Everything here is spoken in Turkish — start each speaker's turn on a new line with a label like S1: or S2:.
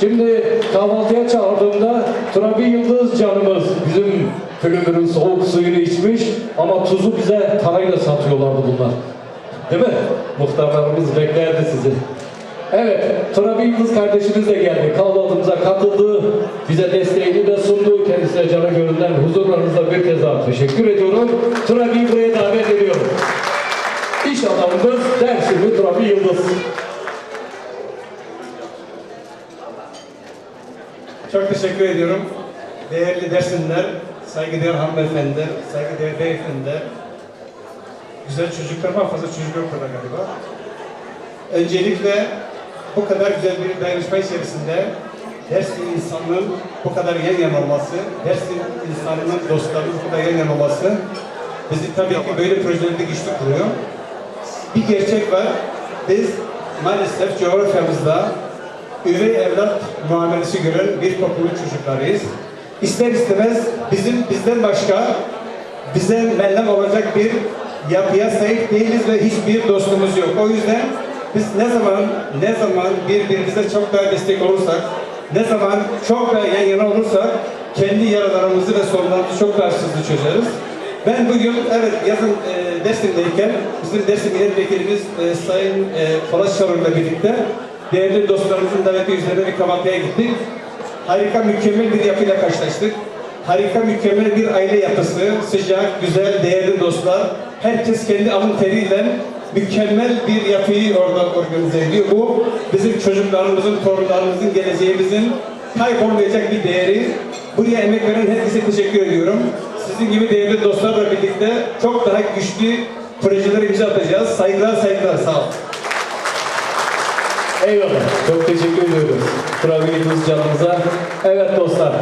S1: Şimdi kahvaltıya çağırdığımda Turabi Yıldız canımız bizim külümürün soğuk suyunu içmiş ama tuzu bize parayla satıyorlardı bunlar. Değil mi? Muhtarlarımız beklerdi sizi. Evet, Turabi Yıldız kardeşimiz de geldi. Kahvaltımıza katıldı. Bize desteğini de sundu. Kendisine canı gönülden huzurlarınızda bir kez daha teşekkür ediyorum. Turabi'yi buraya davet ediyorum. İş adamımız Dersimli Turabi Yıldız.
S2: Çok teşekkür ediyorum. Değerli dersinler, saygıdeğer hanımefendiler, saygıdeğer beyefendiler, güzel çocuklar var, fazla çocuk yok burada galiba. Öncelikle bu kadar güzel bir dayanışma içerisinde Dersim insanının bu kadar yan yana olması, Dersim insanının dostlarının bu kadar yan yana olması bizi tabii ki böyle projelerde güçlü kılıyor. Bir gerçek var, biz maalesef coğrafyamızda üvey evlat muamelesi gören bir topluluk çocuklarıyız. İster istemez bizim bizden başka bize mellem olacak bir yapıya sahip değiliz ve hiçbir dostumuz yok. O yüzden biz ne zaman ne zaman birbirimize çok daha destek olursak, ne zaman çok daha yan yana olursak kendi yaralarımızı ve sorunlarımızı çok daha hızlı çözeriz. Ben bugün evet yazın e, Dersim'deyken bizim Dersim milletvekilimiz e, Sayın e, Polat Şarur'la birlikte değerli dostlarımızın daveti üzerine bir kahvaltıya gittik. Harika mükemmel bir yapıyla karşılaştık. Harika mükemmel bir aile yapısı, sıcak, güzel, değerli dostlar. Herkes kendi alın teriyle mükemmel bir yapıyı orada organize ediyor. Bu bizim çocuklarımızın, torunlarımızın, geleceğimizin kaybolmayacak bir değeri. Buraya emek veren herkese teşekkür ediyorum. Sizin gibi değerli dostlarla birlikte çok daha güçlü projeler imza atacağız. Saygılar, saygılar. Sağ olun.
S1: Eyvallah. Çok teşekkür ediyoruz. Turabi Yıldız canımıza. Evet dostlar.